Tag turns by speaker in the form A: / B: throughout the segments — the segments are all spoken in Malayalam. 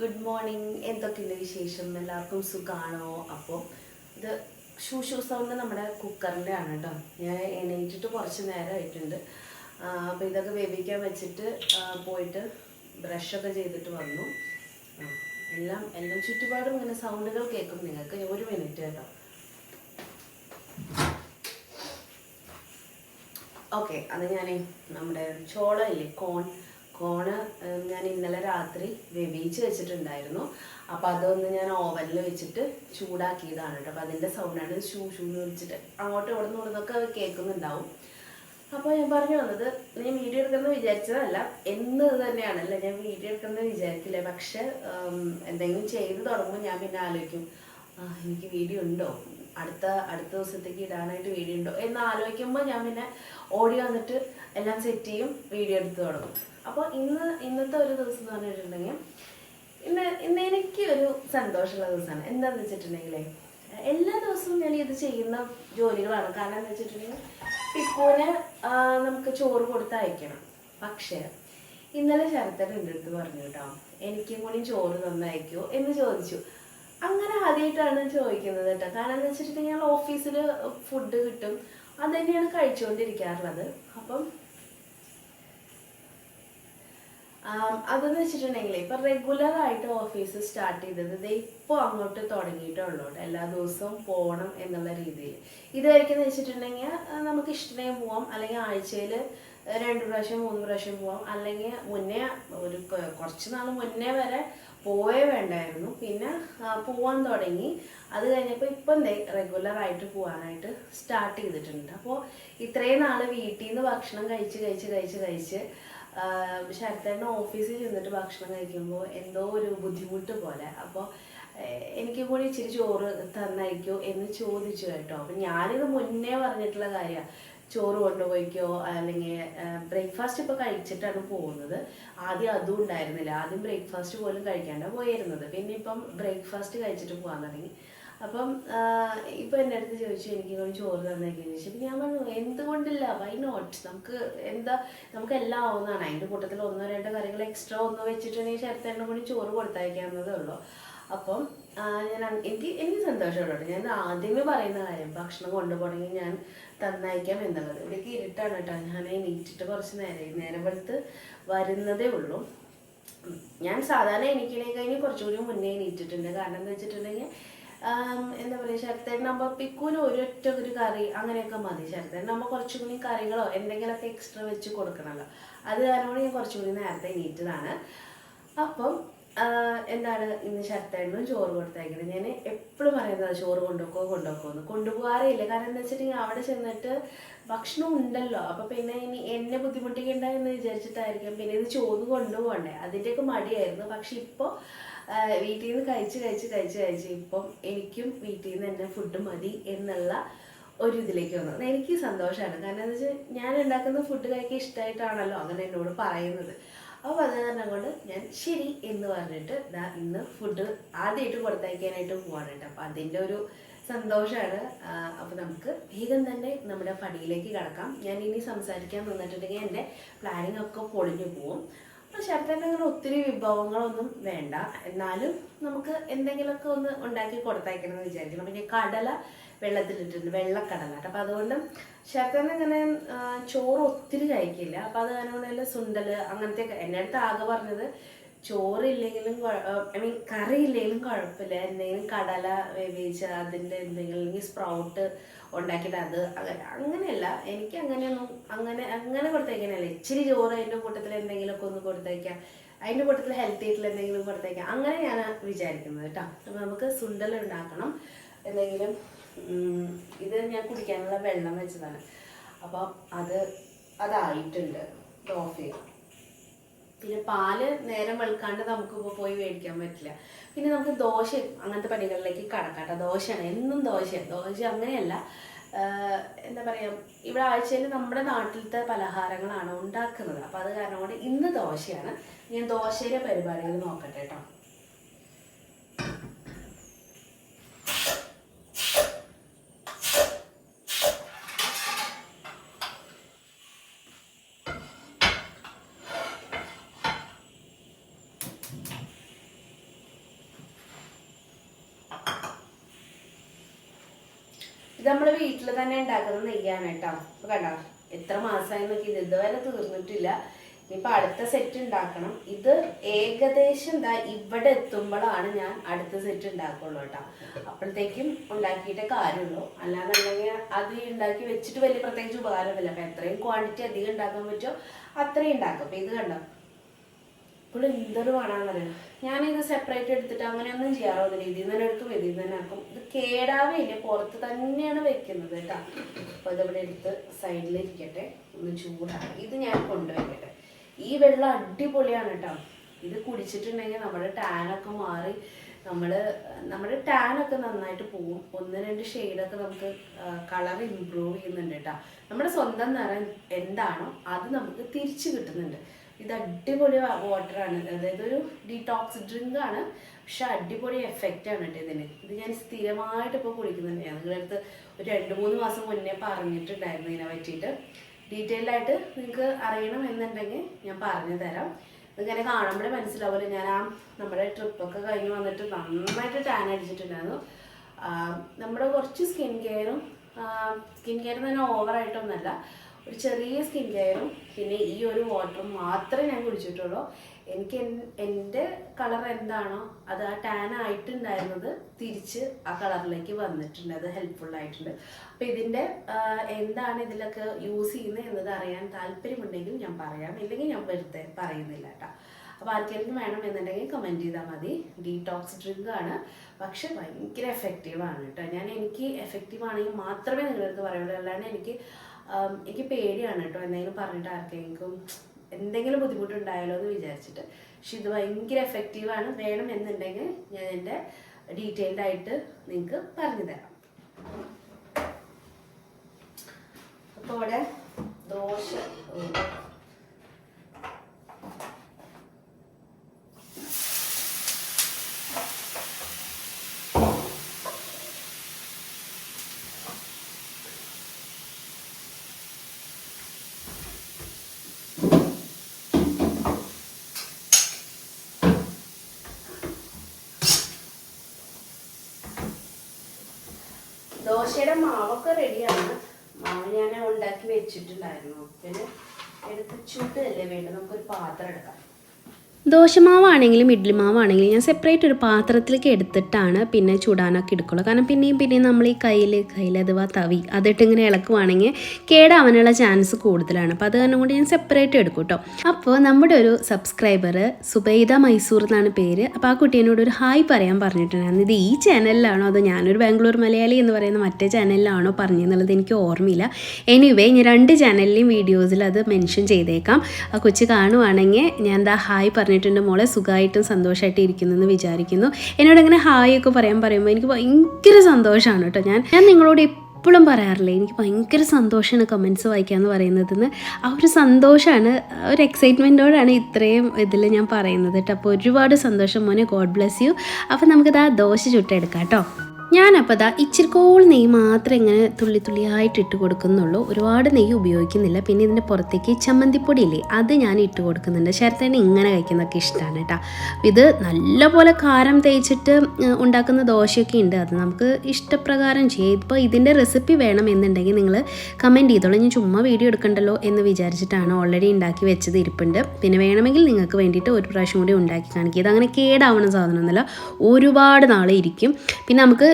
A: ഗുഡ് മോർണിംഗ് എന്തൊക്കെയുണ്ട് വിശേഷം? എല്ലാവർക്കും സുഖമാണോ അപ്പോൾ ഇത് ഷൂ ഷൂ സൗണ്ട് നമ്മുടെ കുക്കറിന്റെ ആണ് കേട്ടോ ഞാൻ എണീറ്റിട്ട് കുറച്ച് നേരമായിട്ടുണ്ട് അപ്പോൾ ഇതൊക്കെ വേവിക്കാൻ വെച്ചിട്ട് പോയിട്ട് ബ്രഷൊക്കെ ചെയ്തിട്ട് വന്നു. എല്ലാം എല്ലാം ചുറ്റുപാടും ഇങ്ങനെ സൗണ്ടുകൾ കേൾക്കും നിങ്ങൾക്ക്. ഒരു മിനിറ്റ് കേട്ടോ. ഓക്കെ അത് ഞാൻ നമ്മുടെ ചോളം ഇല്ലേ കോൺ കോണ് ഞാൻ ഇന്നലെ രാത്രി വേവിച്ച് വെച്ചിട്ടുണ്ടായിരുന്നു. അപ്പോൾ അതൊന്ന് ഞാൻ ഓവനിൽ വെച്ചിട്ട് ചൂടാക്കിയതാണ് കേട്ടോ. അപ്പോൾ അതിന്റെ സൗണ്ടാണ് ഷൂ ഷൂ എന്ന് വെച്ചിട്ട് അങ്ങോട്ടും ഇവിടെ നിന്ന് ഇവിടുന്നൊക്കെ കേൾക്കുന്നുണ്ടാവും. അപ്പോൾ ഞാൻ പറഞ്ഞു വന്നത് ഞാൻ വീഡിയോ എടുക്കുന്നത് വിചാരിച്ചതല്ല എന്ന് തന്നെയാണല്ലേ ഞാൻ വീഡിയോ എടുക്കുന്നത് വിചാരിക്കില്ല? പക്ഷെ എന്തെങ്കിലും ചെയ്ത് തുടങ്ങുമ്പോൾ ഞാൻ പിന്നെ ആലോചിക്കും എനിക്ക് വീഡിയോ ഉണ്ടോ? അടുത്ത അടുത്ത ദിവസത്തേക്ക് ഇടാനായിട്ട് വീഡിയോ ഉണ്ടോ? എന്ന് ആലോചിക്കുമ്പോൾ ഞാൻ പിന്നെ ഓടി വന്നിട്ട് എല്ലാം സെറ്റ് ചെയ്യും വീഡിയോ എടുത്ത് തുടങ്ങും. അപ്പോൾ ഇന്ന് ഇന്നത്തെ ഒരു ദിവസം എന്ന് പറഞ്ഞിട്ടുണ്ടെങ്കിൽ ഇന്ന് ഇന്ന് എനിക്ക് ഒരു സന്തോഷമുള്ള ദിവസമാണ്. എന്താണെന്ന് വെച്ചിട്ടുണ്ടെങ്കിൽ എല്ലാ ദിവസവും ഞാൻ ഇത് ചെയ്യുന്ന ജോലികളാണ്. കാരണം എന്താ വെച്ചിട്ടുണ്ടെങ്കിൽ പിക്കുവിന് നമുക്ക് ചോറ് കൊടുത്ത് അയക്കണം. പക്ഷേ ഇന്നലെ ശരത്തൻ എന്റെ അടുത്ത് പറഞ്ഞു കേട്ടോ എനിക്കും കൂടി ചോറ് തന്നയക്കോ എന്ന് ചോദിച്ചു. അങ്ങനെ ആദ്യമായിട്ടാണ് ചോദിക്കുന്നത് കേട്ടോ. കാരണം എന്താ വെച്ചിട്ടുണ്ടെങ്കിൽ ഞങ്ങൾ ഓഫീസിൽ ഫുഡ് കിട്ടും. അത് തന്നെയാണ് കഴിച്ചുകൊണ്ടിരിക്കാറുള്ളത്. അപ്പം അതെന്ന് വെച്ചിട്ടുണ്ടെങ്കിൽ ഇപ്പൊ റെഗുലർ ആയിട്ട് ഓഫീസ് സ്റ്റാർട്ട് ചെയ്തത് ഇത് ഇപ്പോൾ അങ്ങോട്ട് തുടങ്ങിയിട്ടുള്ളൂ ട്ടോ. എല്ലാ ദിവസവും പോകണം എന്നുള്ള രീതിയിൽ. ഇതായിരിക്കും വെച്ചിട്ടുണ്ടെങ്കിൽ നമുക്ക് ഇഷ്ടമേ പോവാം. അല്ലെങ്കിൽ ആഴ്ചയിൽ രണ്ട് പ്രാവശ്യം മൂന്ന് പ്രാവശ്യം പോവാം. അല്ലെങ്കിൽ മുന്നേ ഒരു കുറച്ച് നാൾ മുന്നേ വരെ പോയേ വേണ്ടായിരുന്നു. പിന്നെ പോവാൻ തുടങ്ങി. അത് കഴിഞ്ഞപ്പോൾ ഇപ്പം ആയിട്ട് പോകാനായിട്ട് സ്റ്റാർട്ട് ചെയ്തിട്ടുണ്ട്. അപ്പോൾ ഇത്രയും നാൾ വീട്ടിൽ നിന്ന് ഭക്ഷണം കഴിച്ച് കഴിച്ച് കഴിച്ച് കഴിച്ച് ശരത്തേട്ടൻ ഓഫീസിൽ ചെന്നിട്ട് ഭക്ഷണം കഴിക്കുമ്പോൾ എന്തോ ഒരു ബുദ്ധിമുട്ട് പോലെ. അപ്പോൾ എനിക്ക് കൂടി ഇച്ചിരി ചോറ് തന്നയക്കോ എന്ന് ചോദിച്ചു കേട്ടോ. അപ്പം ഞാനിത് മുന്നേ പറഞ്ഞിട്ടുള്ള കാര്യമാണ് ചോറ് കൊണ്ടുപോയിക്കോ അല്ലെങ്കിൽ ബ്രേക്ക്ഫാസ്റ്റ് ഇപ്പോൾ കഴിച്ചിട്ടാണ് പോകുന്നത്. ആദ്യം അതും ഉണ്ടായിരുന്നില്ല. ആദ്യം ബ്രേക്ക്ഫാസ്റ്റ് പോലും കഴിക്കാണ്ട് പോയിരുന്നത്. പിന്നെ ഇപ്പം ബ്രേക്ക്ഫാസ്റ്റ് കഴിച്ചിട്ട് പോകാൻ തുടങ്ങി. അപ്പം ഇപ്പം എന്റെ അടുത്ത് ചോദിച്ചു എനിക്ക് കൂടി ചോറ് തന്നേക്കെന്ന് ചോദിച്ചു. ഞാൻ പറഞ്ഞു എന്തുകൊണ്ടില്ല? വൈ നോട്ട് നമുക്ക് എന്താ നമുക്ക് എല്ലാം ആവുന്നതാണ്. അതിന്റെ കൂട്ടത്തിൽ ഒന്നോ രണ്ടോ കാര്യങ്ങൾ എക്സ്ട്രാ ഒന്നോ വെച്ചിട്ടുണ്ടെങ്കിൽ ശരത്തേണ്ണ കൂടി ചോറ് കൊടുത്തയക്കാവുന്നതേ ഉള്ളൂ. അപ്പം ഞാൻ എനിക്ക് എനിക്ക് സന്തോഷമുണ്ട്. ഞാൻ ആദ്യമേ പറയുന്ന കാര്യം ഭക്ഷണം കൊണ്ടുപോകണമെങ്കിൽ ഞാൻ തന്നയക്കാം എന്നുള്ളത്. ഇവിടേക്ക് ഇരുട്ടാണ് കേട്ടോ. ഞാൻ എണീറ്റിട്ട് കുറച്ച് നേരം നേരം വെളുത്ത് വരുന്നതേ ഉള്ളൂ. ഞാൻ സാധാരണ എനിക്കിനേ കഴിഞ്ഞ് കുറച്ചുകൂടി മുന്നേ എണീറ്റിട്ടുണ്ട്. കാരണം എന്താ വെച്ചിട്ടുണ്ടെങ്കിൽ എന്താ പറയുക ശരത്തേനാകുമ്പോൾ പിക്കൂന് ഒരൊറ്റ ഒരു കറി അങ്ങനെയൊക്കെ മതി. ശരത്തേനാകുമ്പോൾ കുറച്ചും കൂടി കറികളോ എന്തെങ്കിലുമൊക്കെ എക്സ്ട്രാ വെച്ച് കൊടുക്കണമല്ലോ അത് കാരണം ഞാൻ കുറച്ചുകൂടി നേരത്തെ എണീറ്റതാണ്. അപ്പം എന്താണ് ഇന്ന് ശരത്തേണ്ണും ചോറ് കൊടുത്തയക്കുന്നത് ഞാൻ എപ്പോഴും പറയുന്നത് ചോറ് കൊണ്ടുപോക്കോ കൊണ്ടുപോക്കോ എന്ന്. കൊണ്ടുപോകാറേയില്ല കാരണം എന്താ വെച്ചിട്ടുണ്ടെങ്കിൽ അവിടെ ചെന്നിട്ട് ഭക്ഷണം ഉണ്ടല്ലോ. അപ്പൊ പിന്നെ ഇനി എന്നെ ബുദ്ധിമുട്ടിക്കണ്ട എന്ന് വിചാരിച്ചിട്ടായിരിക്കും പിന്നെ ഇത് ചോറ് കൊണ്ടുപോകണ്ടേ. അതിന്റെയൊക്കെ മടിയായിരുന്നു. പക്ഷെ ഇപ്പോൾ വീട്ടിൽ നിന്ന് കഴിച്ച് കഴിച്ച് കഴിച്ച് കഴിച്ച് ഇപ്പം എനിക്കും വീട്ടിൽ നിന്ന് തന്നെ ഫുഡ് മതി എന്നുള്ള ഒരു ഇതിലേക്ക് വന്നു. എനിക്ക് സന്തോഷമാണ് കാരണം എന്താ വെച്ചാൽ ഞാൻ ഉണ്ടാക്കുന്ന ഫുഡ് കഴിക്കാൻ ഇഷ്ടമായിട്ടാണല്ലോ അങ്ങനെ എന്നോട് പറയുന്നത്. അപ്പോൾ അത് കൊണ്ട് ഞാൻ ശരി എന്ന് പറഞ്ഞിട്ട് ദാ ഇന്ന് ഫുഡ് ആദ്യമായിട്ട് പുറത്തയക്കാനായിട്ട് പോവാണ് കേട്ടോ. അപ്പോൾ അതിന്റെ ഒരു സന്തോഷമാണ് അപ്പോൾ നമുക്ക് വേഗം തന്നെ നമ്മുടെ പടിയിലേക്ക് കിടക്കാം. ഞാൻ ഇനി സംസാരിക്കാൻ നിന്നിട്ടുണ്ടെങ്കിൽ എന്റെ പ്ലാനിങ് ഒക്കെ പൊളിഞ്ഞു പോവും. ശരത്തേന്റെ അങ്ങനെ ഒത്തിരി വിഭവങ്ങളൊന്നും വേണ്ട. എന്നാലും നമുക്ക് എന്തെങ്കിലുമൊക്കെ ഒന്ന് ഉണ്ടാക്കി കൊടുത്തയക്കണം എന്ന് വിചാരിക്കണം പിന്നെ കടല വെള്ളത്തിലിട്ടുണ്ട് വെള്ളക്കടല. അപ്പം അതുകൊണ്ട് അങ്ങനെ ചോറ് ഒത്തിരി കഴിക്കില്ല. അപ്പോൾ അത് കാരണം സുണ്ടൽ അങ്ങനത്തെ എന്റെ അടുത്ത് ആകെ പറഞ്ഞത് ചോറില്ലെങ്കിലും ഐ മീൻ കറി ഇല്ലെങ്കിലും കുഴപ്പമില്ല. എന്തെങ്കിലും കടല വേവിച്ച് അതിന്റെ എന്തെങ്കിലും സ്പ്രൗട്ട് ഉണ്ടാക്കിയിട്ട് അത് അങ്ങനെ അങ്ങനെയല്ല. എനിക്ക് അങ്ങനെയൊന്നും അങ്ങനെ അങ്ങനെ കൊടുത്തേക്കാനല്ല ഇച്ചിരി ചോറ് അതിന്റെ കൂട്ടത്തിൽ എന്തെങ്കിലുമൊക്കെ ഒന്ന് കൊടുത്തേക്കാം അതിന്റെ കൂട്ടത്തിൽ ഹെൽത്തി ആയിട്ടുള്ള എന്തെങ്കിലും കൊടുത്തേക്കാം അങ്ങനെ ഞാൻ വിചാരിക്കുന്നത് കേട്ടോ. അപ്പോൾ നമുക്ക് സുണ്ടൽ ഉണ്ടാക്കണം. എന്തെങ്കിലും ഇത് ഞാൻ കുടിക്കാനുള്ള വെള്ളം വെച്ചതാണ്. അപ്പോൾ അത് അതായിട്ടുണ്ട്. ഓഫ് ചെയ്യാം പിന്നെ പാൽ നേരം വെളുക്കാണ്ട് നമുക്ക് ഇപ്പോൾ പോയി മേടിക്കാൻ പറ്റില്ല. പിന്നെ നമുക്ക് ദോശ അങ്ങനത്തെ പണികളിലേക്ക് കടക്കാട്ട ദോശയാണ് എന്നും ദോശ ദോശ അങ്ങനെയല്ല. എന്താ പറയുക ഇവിടെ ആഴ്ചയിൽ നമ്മുടെ നാട്ടിലത്തെ പലഹാരങ്ങളാണ് ഉണ്ടാക്കുന്നത്. അപ്പോൾ അത് കാരണം കൊണ്ട് ഇന്ന് ദോശയാണ്. ഞാൻ ദോശയിലെ പരിപാടികൾ നോക്കട്ടെ കേട്ടോ
B: ഇത് നമ്മൾ വീട്ടിൽ തന്നെ ഉണ്ടാക്കുന്ന നെയ്യാണ് കേട്ടോ. അപ്പൊ കണ്ടോ? എത്ര മാസമായി നോക്കി ഇത് ഇതുവരെ തീർന്നിട്ടില്ല. ഇനിയിപ്പോൾ അടുത്ത സെറ്റ് ഉണ്ടാക്കണം. ഇത് ഏകദേശം എന്താ ഇവിടെ എത്തുമ്പോഴാണ് ഞാൻ അടുത്ത സെറ്റ് ഉണ്ടാക്കുള്ളൂ കേട്ടോ. അപ്പോഴത്തേക്കും ഉണ്ടാക്കിയിട്ടേ കാര്യമുള്ളൂ. അല്ലാന്നുണ്ടെങ്കിൽ അത് ഉണ്ടാക്കി വെച്ചിട്ട് വലിയ പ്രത്യേകിച്ച് ഉപകാരമില്ല അപ്പം എത്രയും ക്വാണ്ടിറ്റി അധികം ഉണ്ടാക്കാൻ പറ്റുമോ അത്രയും ഉണ്ടാക്കും. അപ്പം ഇത് കണ്ടോ? ഇപ്പോൾ എന്തൊരു വേണമെന്നറിയാം ഞാനിത് സെപ്പറേറ്റ് എടുത്തിട്ട് അങ്ങനെയൊന്നും ചെയ്യാറുള്ള രീതിയിൽ തന്നെ എടുക്കും ഇതിൽ തന്നെ ആക്കും. ഇത് കേടാവേ ഇല്ല. പുറത്ത് തന്നെയാണ് വെക്കുന്നത് കേട്ടോ. അപ്പോൾ ഇതിവിടെ എടുത്ത് സൈഡിലിരിക്കട്ടെ ഒന്ന് ചൂടാണ് ഇത് ഞാൻ കൊണ്ടുവയ്ക്കട്ടെ ഈ വെള്ളം അടിപൊളിയാണ് കേട്ടോ. ഇത് കുടിച്ചിട്ടുണ്ടെങ്കിൽ നമ്മുടെ ടാനൊക്കെ മാറി നമ്മൾ നമ്മുടെ ടാനൊക്കെ നന്നായിട്ട് പോകും ഒന്ന് രണ്ട് ഷെയ്ഡൊക്കെ നമുക്ക് കളർ ഇമ്പ്രൂവ് ചെയ്യുന്നുണ്ട് കേട്ടോ. നമ്മുടെ സ്വന്തം നിറം എന്താണോ അത് നമുക്ക് തിരിച്ചു കിട്ടുന്നുണ്ട്. ഇത് അടിപൊളി വാട്ടർ ആണ്. അതായത് ഒരു ഡീടോക്സ് ഡ്രിങ്ക് ആണ്. പക്ഷെ അടിപൊളി എഫക്റ്റ് ആണ് കേട്ടോ ഇതിന്. ഇത് ഞാൻ സ്ഥിരമായിട്ട് ഇപ്പോൾ കുടിക്കുന്നുണ്ട്. ഞാൻ നിങ്ങളുടെ അടുത്ത് ഒരു രണ്ട് മൂന്ന് മാസം മുന്നേ പറഞ്ഞിട്ടുണ്ടായിരുന്നു ഇതിനെ പറ്റിയിട്ട്. ഡീറ്റെയിൽ ആയിട്ട് നിങ്ങൾക്ക് അറിയണം എന്നുണ്ടെങ്കിൽ ഞാൻ പറഞ്ഞു തരാം. ഇങ്ങനെ കാണുമ്പോഴേ മനസ്സിലാവില്ല ഞാൻ ആ നമ്മുടെ ട്രിപ്പൊക്കെ കഴിഞ്ഞ് വന്നിട്ട് നന്നായിട്ട് ടാൻ അടിച്ചിട്ടുണ്ടായിരുന്നു. നമ്മുടെ കുറച്ച് സ്കിൻ കെയറും സ്കിൻ കെയർ തന്നെ ഓവറായിട്ടൊന്നുമല്ല ഒരു ചെറിയ സ്കിൻ കെയറും പിന്നെ ഈ ഒരു വാട്ടറും മാത്രമേ ഞാൻ കുടിച്ചിട്ടുള്ളൂ. എനിക്ക് എന്റെ കളർ എന്താണോ അത് ആ ടാൻ ആയിട്ടുണ്ടായിരുന്നത് തിരിച്ച് ആ കളറിലേക്ക് വന്നിട്ടുണ്ട്. അത് ഹെൽപ്ഫുൾ ആയിട്ടുണ്ട്. അപ്പം ഇതിന്റെ എന്താണ് ഇതിലൊക്കെ യൂസ് ചെയ്യുന്നത് എന്നത് അറിയാൻ താല്പര്യമുണ്ടെങ്കിൽ ഞാൻ പറയാം. ഇല്ലെങ്കിൽ ഞാൻ വെറുതെ പറയുന്നില്ല കേട്ടോ. അപ്പോൾ ആർക്കെങ്കിലും വേണം എന്നുണ്ടെങ്കിൽ കമന്റ് ചെയ്താൽ മതി. ഡീടോക്സ് ഡ്രിങ്ക് ആണ്. പക്ഷെ ഭയങ്കര എഫക്റ്റീവ് ആണ് കേട്ടോ. ഞാൻ എനിക്ക് എഫക്റ്റീവ് ആണെങ്കിൽ മാത്രമേ നിങ്ങളുടെ അടുത്ത് പറയുള്ളൂ. അല്ലാണ്ട് എനിക്ക് എനിക്ക് പേടിയാണ് കേട്ടോ. എന്തെങ്കിലും പറഞ്ഞിട്ട് ആർക്കെങ്കിലും എന്തെങ്കിലും ബുദ്ധിമുട്ടുണ്ടായാലോ എന്ന് വിചാരിച്ചിട്ട്. പക്ഷെ ഇത് ഭയങ്കര എഫക്റ്റീവാണ് വേണം എന്നുണ്ടെങ്കിൽ ഞാൻ എന്റെ ഡീറ്റെയിൽഡ് ആയിട്ട് നിങ്ങൾക്ക് പറഞ്ഞു തരാം. അപ്പോൾ അവിടെ ദോശ. ദോശയുടെ മാവൊക്കെ റെഡിയാണ്. മാവ് ഞാൻ ഉണ്ടാക്കി വെച്ചിട്ടുണ്ടായിരുന്നു. പിന്നെ എടുത്ത് ചുട്ടല്ലേ വേണ്ടത്? നമുക്കൊരു പാത്രം എടുക്കാം.
A: ദോശമാവാണെങ്കിലും ഇഡ്ഡലി മാവാണെങ്കിലും ഞാൻ സെപ്പറേറ്റ് ഒരു പാത്രത്തിലേക്ക് എടുത്തിട്ടാണ് പിന്നെ ചൂടാനൊക്കെ എടുക്കുള്ളൂ. കാരണം പിന്നെയും പിന്നെയും നമ്മൾ ഈ കയ്യിൽ കയ്യിൽ അഥവാ തവി അതിട്ട് ഇങ്ങനെ ഇളക്കുവാണെങ്കിൽ കേടാവാനുള്ള ചാൻസ് കൂടുതലാണ്. അപ്പോൾ അത് കാരണം കൊണ്ട് ഞാൻ സെപ്പറേറ്റ് എടുക്കും കേട്ടോ അപ്പോൾ നമ്മുടെ ഒരു സബ്സ്ക്രൈബർ സുബൈദ മൈസൂർ എന്നാണ് പേര്. അപ്പോൾ ആ കുട്ടി എന്നോട് ഒരു ഹായ് പറയാൻ പറഞ്ഞിട്ടുണ്ടായിരുന്നു. ഇത് ഈ ചാനലിലാണോ അതോ ഞാനൊരു ബാംഗ്ലൂർ മലയാളി എന്ന് പറയുന്ന മറ്റേ ചാനലിലാണോ പറഞ്ഞെന്നുള്ളത് എനിക്ക് ഓർമ്മയില്ല. എനിവേ ഞാൻ രണ്ട് ചാനലിലെയും വീഡിയോസിൽ അത് മെൻഷൻ ചെയ്തേക്കാം. ആ കൊച്ചു കാണുവാണെങ്കിൽ ഞാൻ എന്താ ഹായ് പറഞ്ഞിട്ടുണ്ട് മോളെ സുഖമായിട്ടും സന്തോഷമായിട്ട് ഇരിക്കുന്നു എന്ന് വിചാരിക്കുന്നു. എന്നോട് അങ്ങനെ ഹായ് ഒക്കെ പറയാൻ പറയുമ്പോൾ എനിക്ക് ഭയങ്കര സന്തോഷമാണ് കേട്ടോ. ഞാൻ ഞാൻ നിങ്ങളോട് എപ്പോഴും പറയാറില്ലേ എനിക്ക് ഭയങ്കര സന്തോഷമാണ് കമൻസ് വായിക്കുക എന്ന് പറയുന്നതെന്ന്. ആ ഒരു സന്തോഷമാണ് ഒരു എക്സൈറ്റ്മെന്റോടാണ് ഇത്രയും ഇതിൽ ഞാൻ പറയുന്നത് കേട്ടോ. അപ്പോൾ ഒരുപാട് സന്തോഷം മോനെ. ഗോഡ് ബ്ലെസ് യു അപ്പോൾ നമുക്കിതാ ദോശ ചുട്ടെടുക്കാം കേട്ടോ. ഞാനപ്പോൾ ദാ ഇച്ചിരിക്കോൾ നെയ്യ് മാത്രം ഇങ്ങനെ തുള്ളി തുള്ളിയായിട്ട് ഇട്ട് കൊടുക്കുന്നുള്ളൂ. ഒരുപാട് നെയ്യ് ഉപയോഗിക്കുന്നില്ല. പിന്നെ ഇതിന്റെ പുറത്തേക്ക് ചമ്മന്തിപ്പൊടി ഇല്ലേ അത് ഞാൻ ഇട്ട് കൊടുക്കുന്നുണ്ട്. ശരത്തേനെ ഇങ്ങനെ കഴിക്കുന്നതൊക്കെ ഇഷ്ടമാണ് കേട്ടോ. ഇത് നല്ലപോലെ കാരം തേച്ചിട്ട് ഉണ്ടാക്കുന്ന ദോശയൊക്കെ ഉണ്ട്. അത് നമുക്ക് ഇഷ്ടപ്രകാരം ചെയ്യാം. ഇപ്പോൾ ഇതിന്റെ റെസിപ്പി വേണം എന്നുണ്ടെങ്കിൽ നിങ്ങൾ കമന്റ് ചെയ്തോളൂ. ഞാൻ ചുമ്മാ വീഡിയോ എടുക്കണ്ടല്ലോ എന്ന് വിചാരിച്ചിട്ടാണ് ഓൾറെഡി ഉണ്ടാക്കി വെച്ചത് ഇരിപ്പുണ്ട്. പിന്നെ വേണമെങ്കിൽ നിങ്ങൾക്ക് വേണ്ടിയിട്ട് ഒരു പ്രാവശ്യം കൂടി ഉണ്ടാക്കി കാണിക്കുക ഇത് അങ്ങനെ കേടാവുന്ന സാധനമൊന്നുമല്ല. ഒരുപാട് നാളെ ഇരിക്കും പിന്നെ നമുക്ക്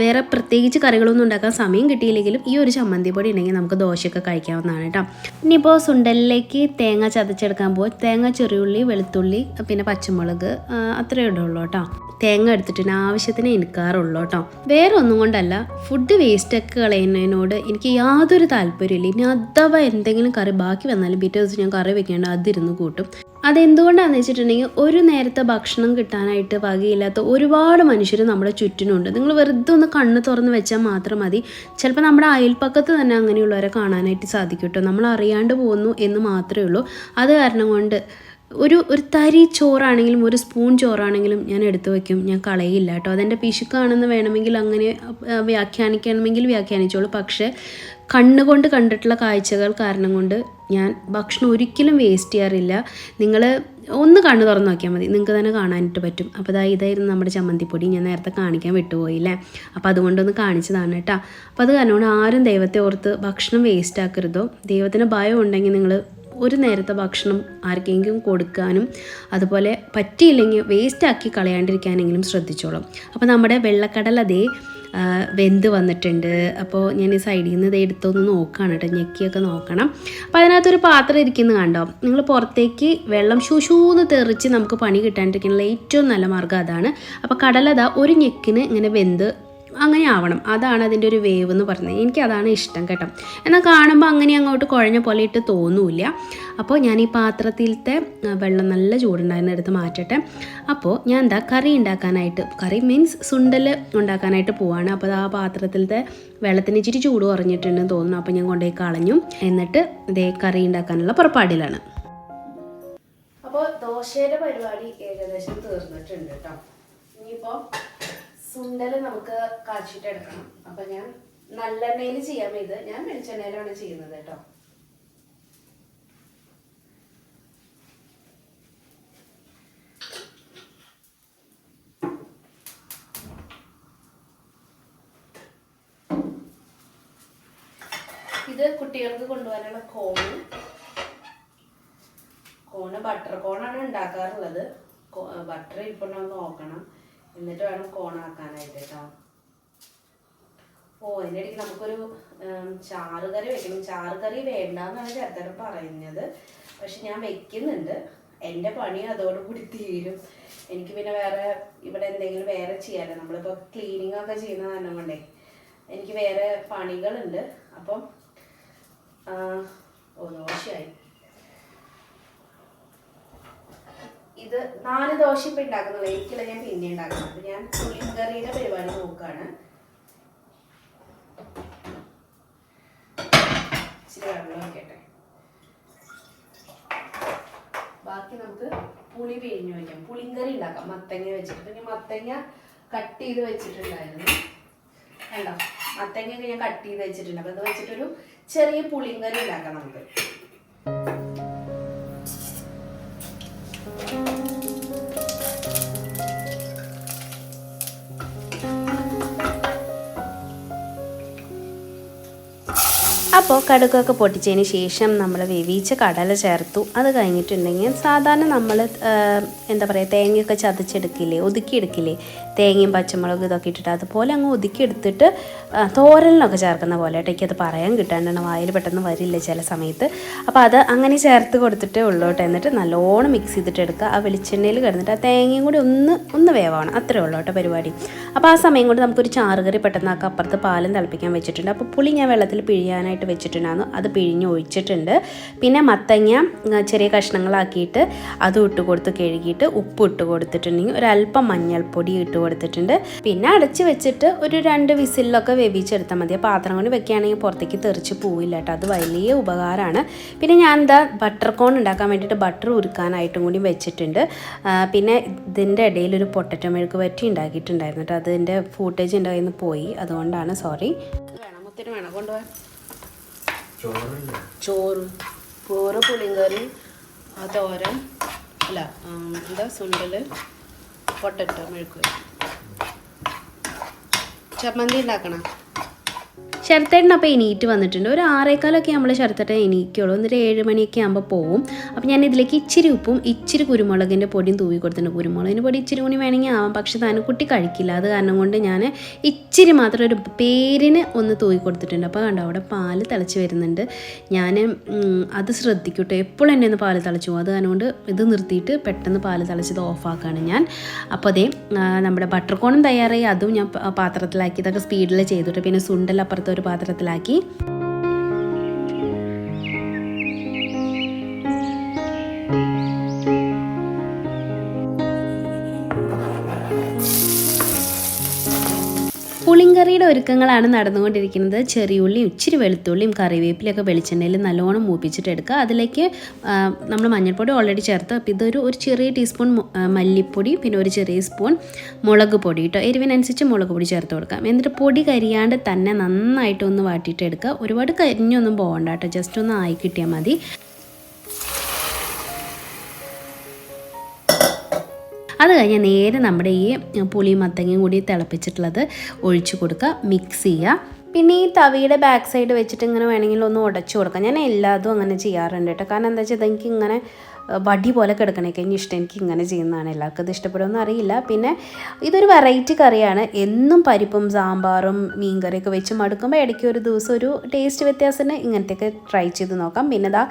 A: വേറെ പ്രത്യേകിച്ച് കറികളൊന്നും ഉണ്ടാക്കാൻ സമയം കിട്ടിയില്ലെങ്കിലും ഈ ഒരു ചമ്മന്തി പൊടി ഉണ്ടെങ്കിൽ നമുക്ക് ദോശയൊക്കെ കഴിക്കാവുന്നതാണ് കേട്ടോ. ഇനിയിപ്പോൾ സുണ്ടലിലേക്ക് തേങ്ങ ചതച്ചെടുക്കാൻ പോകും തേങ്ങ ചെറിയുള്ളി വെളുത്തുള്ളി പിന്നെ പച്ചമുളക് അത്രയേ ഇടുള്ളൂ കേട്ടോ. തേങ്ങ എടുത്തിട്ട് ആവശ്യത്തിന് എനിക്കാറുള്ളൂ കേട്ടോ. വേറെ ഒന്നും കൊണ്ടല്ല ഫുഡ് വേസ്റ്റ് വേസ്റ്റൊക്കെ കളയുന്നതിനോട് എനിക്ക് യാതൊരു താല്പര്യമില്ല ഇനി അഥവാ എന്തെങ്കിലും കറി ബാക്കി വന്നാലും പിറ്റേ ദിവസം ഞാൻ കറി വെക്കേണ്ട അതിരുന്ന് കൂട്ടും. അതെന്തുകൊണ്ടാണെന്ന് വെച്ചിട്ടുണ്ടെങ്കിൽ ഒരു നേരത്തെ ഭക്ഷണം കിട്ടാനായിട്ട് വകയില്ലാത്ത ഒരുപാട് മനുഷ്യർ നമ്മുടെ ചുറ്റിനുണ്ട്. നിങ്ങൾ വെറുതെ ഒന്ന് കണ്ണ് തുറന്ന് വെച്ചാൽ മാത്രം മതി. ചിലപ്പോൾ നമ്മുടെ അയൽപ്പക്കത്ത് തന്നെ അങ്ങനെയുള്ളവരെ കാണാനായിട്ട് സാധിക്കും കേട്ടോ. നമ്മൾ അറിയാണ്ട് പോകുന്നു എന്ന് മാത്രമേ ഉള്ളൂ. അത് കാരണം കൊണ്ട് ഒരു ഒരു തരി ചോറാണെങ്കിലും ഒരു സ്പൂൺ ചോറാണെങ്കിലും ഞാൻ എടുത്തു വയ്ക്കും ഞാൻ കളയില്ല കേട്ടോ. അതെന്റെ പിശുക്കാണെന്ന് വേണമെങ്കിൽ അങ്ങനെ വ്യാഖ്യാനിക്കണമെങ്കിൽ വ്യാഖ്യാനിച്ചോളൂ. പക്ഷേ കണ്ണുകൊണ്ട് കണ്ടിട്ടുള്ള കാഴ്ചകൾ കാരണം കൊണ്ട് ഞാൻ ഭക്ഷണം ഒരിക്കലും വേസ്റ്റ് ചെയ്യാറില്ല. നിങ്ങൾ ഒന്ന് കണ്ണു തുറന്ന് നോക്കിയാൽ മതി. നിങ്ങൾക്ക് തന്നെ കാണാനായിട്ട് പറ്റും. അപ്പോൾ ഇതാ ഇതായിരുന്നു നമ്മുടെ ചമ്മന്തിപ്പൊടി. ഞാൻ നേരത്തെ കാണിക്കാൻ വിട്ടുപോയില്ലേ അപ്പോൾ അതുകൊണ്ടൊന്ന് കാണിച്ചതാണ് കേട്ടോ അപ്പോൾ അത് കാരണം ആരും ദൈവത്തെ ഓർത്ത് ഭക്ഷണം വേസ്റ്റ് ആക്കരുതോ. ദൈവത്തിന് ഭയം ഉണ്ടെങ്കിൽ നിങ്ങൾ ഒരു നേരത്തെ ഭക്ഷണം ആർക്കെങ്കിലും കൊടുക്കാനും അതുപോലെ പറ്റിയില്ലെങ്കിൽ വേസ്റ്റ് ആക്കി കളയാണ്ടിരിക്കാനെങ്കിലും ശ്രദ്ധിച്ചോളും. അപ്പോൾ നമ്മുടെ വെള്ളക്കടൽ അതേ വെന്ത് വന്നിട്ടുണ്ട്. അപ്പോൾ ഞാൻ ഈ സൈഡിൽ നിന്ന് ഇത് എടുത്തൊന്ന് നോക്കുകയാണ് കേട്ടോ. ഞെക്കിയൊക്കെ നോക്കണം. അപ്പോൾ അതിനകത്തൊരു പാത്രം ഇരിക്കുന്നത് കണ്ടോ? നിങ്ങൾ പുറത്തേക്ക് വെള്ളം ശുശൂന്ന് തെറിച്ച് നമുക്ക് പണി കിട്ടാണ്ടിരിക്കാനുള്ള ഏറ്റവും നല്ല മാർഗം അതാണ്. അപ്പോൾ കടലത ഒരു ഞെക്കിന് ഇങ്ങനെ വെന്ത് അങ്ങനെ ആവണം അതാണ് അതിന്റെ ഒരു വേവ് എന്ന് പറയുന്നത്. എനിക്ക് അതാണ് ഇഷ്ടം കേട്ടോ. എന്നാൽ കാണുമ്പോൾ അങ്ങനെ അങ്ങോട്ട് കുഴഞ്ഞ പോലെ ഇട്ട് തോന്നൂല അപ്പോൾ ഞാൻ ഈ പാത്രത്തിലത്തെ വെള്ളം നല്ല ചൂടുണ്ടായിരുന്ന എടുത്ത് മാറ്റട്ടെ. അപ്പോൾ ഞാൻ എന്താ കറി ഉണ്ടാക്കാനായിട്ട് കറി മീൻസ് സുണ്ടൽ ഉണ്ടാക്കാനായിട്ട് പോവാണ്. അപ്പോൾ ആ പാത്രത്തിലത്തെ വെള്ളത്തിന് ഇച്ചിരി ചൂട് കുറഞ്ഞിട്ടുണ്ടെന്ന് തോന്നുന്നു. അപ്പോൾ ഞാൻ കൊണ്ടുപോയി കളഞ്ഞു. എന്നിട്ട് ഇതേ കറി ഉണ്ടാക്കാനുള്ള പുറപ്പാടിലാണ്.
B: അപ്പോൾ ദോശയുടെ പരിപാടി ഏകദേശം തീർന്നിട്ടുണ്ട് കേട്ടോ. ഇനിയിപ്പോൾ സുണ്ടൽ നമുക്ക് കാച്ചിട്ട് എടുക്കണം അപ്പൊ ഞാൻ നല്ലെണ്ണയിൽ ചെയ്യാം ഇത്. ഞാൻ വെളിച്ചെണ്ണയിലാണ് ചെയ്യുന്നത് കേട്ടോ. ഇത് കുട്ടികൾക്ക് കൊണ്ടുപോകാനുള്ള കോണ്. കോണ് ബട്ടർ കോണാണ് ഉണ്ടാക്കാറുള്ളത്. ബട്ടർ ഇരിപ്പുണ്ടോ നോക്കണം. എന്നിട്ട് വേണം കോണാക്കാനായിട്ട് കേട്ടോ ഓ അതിന്റെ ഇടയ്ക്ക് നമുക്കൊരു ഉം, ചാറ് കറി വെക്കണം. ചാറ് കറി വേണ്ടാന്നാണ് ചേർത്തരം പറയുന്നത്. പക്ഷെ ഞാൻ വെക്കുന്നുണ്ട്. എന്റെ പണി അതോടുകൂടി തീരും. എനിക്ക് പിന്നെ വേറെ ഇവിടെ എന്തെങ്കിലും വേറെ ചെയ്യാലോ. നമ്മളിപ്പോൾ ക്ലീനിങ് ഒക്കെ ചെയ്യുന്ന കാരണം കൊണ്ടേ എനിക്ക് വേറെ പണികളുണ്ട്. അപ്പം ഓ ദോശയായി. ഇത് നാല് ദോശ ഇപ്പൊ ഉണ്ടാക്കുന്നത് ഒരിക്കലും ഞാൻ പിന്നെ ഉണ്ടാക്കുന്നത് ഞാൻ പുളിങ്കറിയുടെ പരിപാടി നോക്കുകയാണ് ഇച്ചിരി ബാക്കി നമുക്ക് പുളി പിഴിഞ്ഞു വയ്ക്കാം പുളിങ്കറി ഉണ്ടാക്കാം. മത്തങ്ങ വെച്ചിട്ട്. പിന്നെ മത്തങ്ങ കട്ട് ചെയ്ത് വെച്ചിട്ടുണ്ടായിരുന്നു. കണ്ടോ? മത്തങ്ങയൊക്കെ ഞാൻ കട്ട് ചെയ്ത് വെച്ചിട്ടുണ്ട്. അപ്പൊ അത് വെച്ചിട്ടൊരു ചെറിയ പുളിങ്കറി ഉണ്ടാക്കാം നമുക്ക്.
A: അപ്പോൾ കടുകൊക്കെ പൊട്ടിച്ചതിന് ശേഷം നമ്മൾ വേവിച്ച കടല ചേർത്തു. അത് കഴിഞ്ഞിട്ടുണ്ടെങ്കിൽ സാധാരണ നമ്മൾ എന്താ പറയുക തേങ്ങയൊക്കെ ചതച്ചെടുക്കില്ലേ ഒതുക്കിയെടുക്കില്ലേ തേങ്ങയും പച്ചമുളകും ഇതൊക്കെ ഇട്ടിട്ട് അതുപോലെ അങ്ങ് ഒതുക്കിയെടുത്തിട്ട് തോരലിനൊക്കെ ചേർക്കുന്ന പോലെ കേട്ടോ. എനിക്കത് പറയാൻ കിട്ടാണ്ടാണ് വായിൽ പെട്ടെന്ന് വരില്ല ചില സമയത്ത്. അപ്പോൾ അത് അങ്ങനെ ചേർത്ത് കൊടുത്തിട്ടേ ഉള്ളൂ കേട്ടോ. എന്നിട്ട് നല്ലോണം മിക്സ് ചെയ്തിട്ട് എടുക്കുക. ആ വെളിച്ചെണ്ണയിൽ കിടന്നിട്ട് ആ തേങ്ങയും കൂടി ഒന്ന് ഒന്ന് വേവാണ്. അത്രേ ഉള്ളൂ കേട്ടോ പരിപാടി. അപ്പോൾ ആ സമയം കൊണ്ട് നമുക്കൊരു ചാറുകറി പെട്ടെന്ന് ആക്കാം അപ്പുറത്ത് പാലും തിളപ്പിക്കാൻ വെച്ചിട്ടുണ്ട്. അപ്പോൾ പുളി ഞാൻ വെള്ളത്തിൽ പിഴിയാനായിട്ട് വെച്ചിട്ടുണ്ടായിരുന്നു. അത് പിഴിഞ്ഞ് ഒഴിച്ചിട്ടുണ്ട്. പിന്നെ മത്തങ്ങ ചെറിയ കഷ്ണങ്ങളാക്കിയിട്ട് അതും ഇട്ട് കൊടുത്ത് കഴുകിയിട്ട് ഉപ്പ് ഇട്ട് കൊടുത്തിട്ടുണ്ടെങ്കിൽ ഒരല്പം മഞ്ഞൾപ്പൊടി ഇട്ട് കൊടുത്തിട്ടുണ്ട്. പിന്നെ അടച്ച് വെച്ചിട്ട് ഒരു രണ്ട് വിസിലൊക്കെ വേവിച്ചെടുത്താൽ മതി. പാത്രം കൊണ്ട് വെക്കുകയാണെങ്കിൽ പുറത്തേക്ക് തെറിച്ച് പോവില്ല കേട്ടോ. അത് വലിയ ഉപകാരമാണ്. പിന്നെ ഞാൻ എന്താ ബട്ടർ കോൺ ഉണ്ടാക്കാൻ വേണ്ടിയിട്ട് ബട്ടർ ഉരുക്കാനായിട്ടും കൂടി വെച്ചിട്ടുണ്ട്. പിന്നെ ഇതിന്റെ ഇടയിൽ ഒരു പൊട്ടറ്റോ മെഴുക്ക് പറ്റി ഉണ്ടാക്കിയിട്ടുണ്ടായിരുന്നു കേട്ടോ. അതിന്റെ ഫൂട്ടേജ് നിന്ന് പോയി. അതുകൊണ്ടാണ് സോറി
B: വേണം മുത്തിന് വേണം. കൊണ്ടുപോകാൻ ചോറ് ചോറ് പുളിങ്കറി തോരൻ അല്ല എന്താ സുണ്ടൽ പൊട്ടറ്റോ മെഴുക്ക് ചമ്മന്തി ഉണ്ടാക്കണം?
A: ശരത്തേട്ടൻ അപ്പോൾ എണീറ്റ് വന്നിട്ടുണ്ട്. ഒരു ആറേക്കാലൊക്കെ നമ്മൾ ശരത്തേട്ടൻ എണീക്കുള്ളൂ. എന്നിട്ട് ഏഴ് മണിയൊക്കെ ആകുമ്പോൾ പോവും. അപ്പോൾ ഞാൻ ഇതിലേക്ക് ഇച്ചിരി ഉപ്പും ഇച്ചിരി കുരുമുളകിന്റെ പൊടിയും തൂവി കൊടുത്തിട്ടുണ്ട്. കുരുമുളകിന്റെ പൊടി ഇച്ചിരി കൂടി വേണമെങ്കിൽ ആവാം. പക്ഷെ കുട്ടി കഴിക്കില്ല. അത് കാരണം കൊണ്ട് ഞാൻ ഇച്ചിരി മാത്രം ഒരു പേരിന് ഒന്ന് തൂവി കൊടുത്തിട്ടുണ്ട്. അപ്പോൾ കണ്ടോ അവിടെ പാൽ തിളച്ച് വരുന്നുണ്ട്. ഞാൻ അത് ശ്രദ്ധിക്കട്ടെ. എപ്പോഴും എന്നെ ഒന്ന് പാൽ തിളച്ചു പോകും. അത് കാരണം കൊണ്ട് ഇത് നിർത്തിയിട്ട് പെട്ടെന്ന് പാൽ തിളച്ചത് ഓഫാക്കുകയാണ് ഞാൻ. അപ്പോൾ അതേ നമ്മുടെ ബട്ടർ കോണും തയ്യാറായി. അതും ഞാൻ പാത്രത്തിലാക്കി ഇതൊക്കെ സ്പീഡിൽ ചെയ്തിട്ട്. പിന്നെ സുണ്ടൽ അപ്പുറത്തെ ഒരു പാത്രത്തിലാക്കി
C: പുളിങ്കറിയുടെ ഒരുക്കങ്ങളാണ് നടന്നുകൊണ്ടിരിക്കുന്നത്. ചെറിയുള്ളിയും ഇച്ചിരി വെളുത്തുള്ളിയും കറിവേപ്പിലൊക്കെ വെളിച്ചെണ്ണയിൽ നല്ലോണം മൂപ്പിച്ചിട്ട് എടുക്കുക. അതിലേക്ക് നമ്മൾ മഞ്ഞൾപ്പൊടി ഓൾറെഡി ചേർത്ത് അപ്പോൾ ഇതൊരു ഒരു ചെറിയ ടീസ്പൂൺ മല്ലിപ്പൊടി പിന്നെ ഒരു ചെറിയ സ്പൂൺ മുളക് പൊടി കേട്ടോ എരിവിനനുസരിച്ച് മുളക് പൊടി ചേർത്ത് കൊടുക്കാം എന്നിട്ട് പൊടി കരിയാണ്ട് തന്നെ നന്നായിട്ട് ഒന്ന് വാട്ടിയിട്ട് എടുക്കുക. ഒരുപാട് കരിഞ്ഞൊന്നും പോകണ്ട കേട്ടോ. ജസ്റ്റ് ഒന്ന് ആയി കിട്ടിയാൽ മതി. അത് കഴിഞ്ഞ് നേരെ നമ്മുടെ ഈ പുളി മത്തങ്ങയും കൂടി തിളപ്പിച്ചിട്ടുള്ളത് ഒഴിച്ചു കൊടുക്കുക മിക്സ് ചെയ്യുക. പിന്നെ ഈ തവിയുടെ ബാക്ക് സൈഡ് വെച്ചിട്ട് ഇങ്ങനെ വേണമെങ്കിൽ ഒന്ന് ഉടച്ചു കൊടുക്കാം. ഞാൻ എല്ലാതും അങ്ങനെ ചെയ്യാറുണ്ട് കേട്ടോ. കാരണം എന്താ വെച്ചാൽ ഇതെനിക്ക് ഇങ്ങനെ വടി പോലെ കിടക്കണേക്ക് ഇഷ്ടം എനിക്ക് ഇങ്ങനെ ചെയ്യുന്നതാണ്. എല്ലാവർക്കും ഇത് ഇഷ്ടപ്പെടുമെന്ന് അറിയില്ല. പിന്നെ ഇതൊരു വെറൈറ്റി കറിയാണ്. എന്നും പരിപ്പും സാമ്പാറും മീൻകറിയൊക്കെ വെച്ച് മടുക്കുമ്പോൾ ഇടയ്ക്ക് ഒരു ദിവസം ഒരു ടേസ്റ്റ് വ്യത്യാസത്തിന് ഇങ്ങനത്തെയൊക്കെ ട്രൈ ചെയ്ത് നോക്കാം. പിന്നെ ഇതാ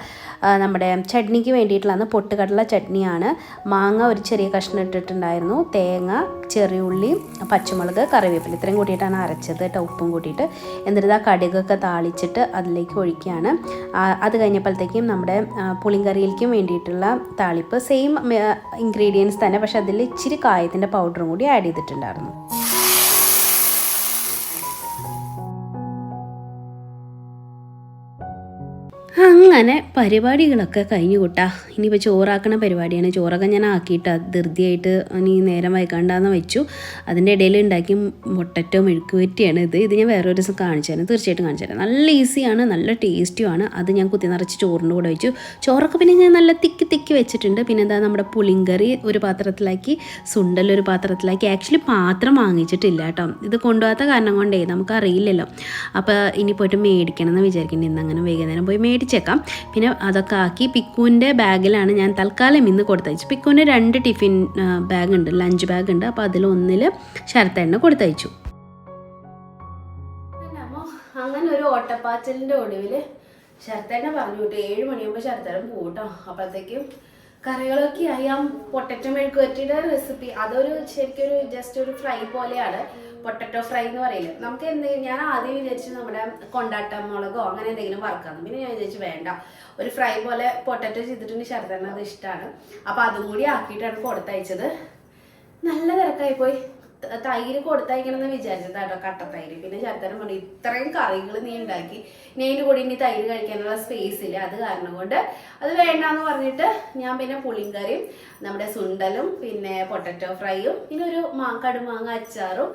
C: നമ്മുടെ ചട്നിക്ക് വേണ്ടിയിട്ടുള്ളതാണ് പൊട്ടുകടല ചട്നിയാണ്. മാങ്ങ ഒരു ചെറിയ കഷ്ണം ഇട്ടിട്ടുണ്ടായിരുന്നു. തേങ്ങ ചെറിയ ഉള്ളി പച്ചമുളക് കറിവേപ്പില ഇത്രയും കൂട്ടിയിട്ടാണ് അരച്ചത് കേട്ടോ ഉപ്പും കൂട്ടിയിട്ട്. എന്നിട്ട് ആ കടുകൊക്കെ താളിച്ചിട്ട് അതിലേക്ക് ഒഴിക്കുകയാണ്. അത് കഴിഞ്ഞപ്പോഴത്തേക്കും നമ്മുടെ പുളിങ്കറിയിലേക്കും വേണ്ടിയിട്ടുള്ള താളിപ്പ് സെയിം ഇൻഗ്രീഡിയൻസ് തന്നെ പക്ഷെ അതിൽ ഇച്ചിരി കായത്തിന്റെ പൗഡറും കൂടി ആഡ് ചെയ്തിട്ടുണ്ടായിരുന്നു. അങ്ങനെ പരിപാടികളൊക്കെ കഴിഞ്ഞു കൂട്ടാ. ഇനിയിപ്പോൾ ചോറാക്കണ പരിപാടിയാണ്. ചോറൊക്കെ ഞാൻ ആക്കിയിട്ട്. ധൃതിയായിട്ട് ഇനി നേരം വൈകാണ്ടാന്ന് വെച്ചു. അതിന്റെ ഇടയിൽ ഉണ്ടാക്കി മുട്ടറ്റോ മെഴുക്കുപറ്റിയാണ് ഇത്. ഇത് ഞാൻ ഒരു ദിവസം കാണിച്ചു തരാം. തീർച്ചയായിട്ടും കാണിച്ചു തരാം. നല്ല ഈസിയാണ് നല്ല ടേസ്റ്റിയുമാണ് അത് ഞാൻ കുത്തി നിറച്ച് ചോറിന്റെ കൂടെ വെച്ചു. ചോറൊക്കെ പിന്നെ ഞാൻ നല്ല തിക്കി തിക്കി വെച്ചിട്ടുണ്ട്. പിന്നെ എന്താ നമ്മുടെ പുളിങ്കറി ഒരു പാത്രത്തിലാക്കി സുണ്ടൽ ഒരു പാത്രത്തിലാക്കി. ആക്ച്വലി പാത്രം വാങ്ങിച്ചിട്ടില്ല കേട്ടോ. ഇത് കൊണ്ടുപോകാത്ത കാരണം കൊണ്ടേ നമുക്കറിയില്ലല്ലോ. അപ്പോൾ ഇനി പോയിട്ട് മേടിക്കണം എന്ന് വിചാരിക്കുന്നുണ്ട് ഇന്ന് അങ്ങനെ വൈകുന്നേരം പോയി മേടിച്ചേക്കാം പിന്നെ അതൊക്കെ ആക്കി പിക്കുവിന്റെ ബാഗിലാണ് ഞാൻ തൽക്കാലം ഇന്ന് കൊടുത്തയച്ചു പിക്കുവിന് രണ്ട് ടിഫിൻ ബാഗ് ഉണ്ട് ലഞ്ച് ബാഗ് ഉണ്ട് അപ്പോൾ അതിലൊന്നിൽ ശരത്തേണ്ണ കൊടുത്തയച്ചു.
A: അങ്ങനെ ഒരു ഓട്ടപ്പാച്ചലിന്റെ ഒടുവിൽ ശരത്തേനെ പറഞ്ഞു കിട്ടും ഏഴ് മണിയാകുമ്പോൾ ശരത്തേനും പോകട്ടോ അപ്പോഴത്തേക്കും കറികളൊക്കെ ആയി. ആ പൊട്ടറ്റോ മെഴുക്ക് പറ്റിയുടെ റെസിപ്പി അതൊരു ശരിക്കും ജസ്റ്റ് ഒരു ഫ്രൈ പോലെയാണ്. പൊട്ടറ്റോ ഫ്രൈ എന്ന് പറയില്ല. നമുക്ക് എന്തെങ്കിലും ഞാൻ ആദ്യം വിചാരിച്ചു നമ്മുടെ കൊണ്ടാട്ട മുളകോ അങ്ങനെ എന്തെങ്കിലും വറുക്കാന്ന് പിന്നെ ഞാൻ വിചാരിച്ചു വേണ്ട. ഒരു ഫ്രൈ പോലെ പൊട്ടറ്റോ ചെയ്തിട്ടുണ്ട് ശരത്തേനെ അത് ഇഷ്ടമാണ് അപ്പൊ അതും കൂടി ആക്കിയിട്ടാണ് കൊടുത്തയച്ചത്. നല്ല തിരക്കായി പോയി തൈര് കൊടുത്തയക്കണം എന്ന് വിചാരിച്ചത് കേട്ടോ തൈര് പിന്നെ ശരത്തരം പറഞ്ഞു ഇത്രയും കറികൾ നീ ഉണ്ടാക്കി ഇനി അതിന്റെ കൂടെ ഇനി തൈര് കഴിക്കാനുള്ള സ്പേസ് ഇല്ല. അത് കാരണം കൊണ്ട് അത് വേണ്ടാന്ന് പറഞ്ഞിട്ട് ഞാൻ പിന്നെ പുളിങ്കറിയും നമ്മുടെ സുണ്ടലും പിന്നെ പൊട്ടറ്റോ ഫ്രൈയും പിന്നെ ഒരു മാ കടുമാങ്ങ അച്ചാറും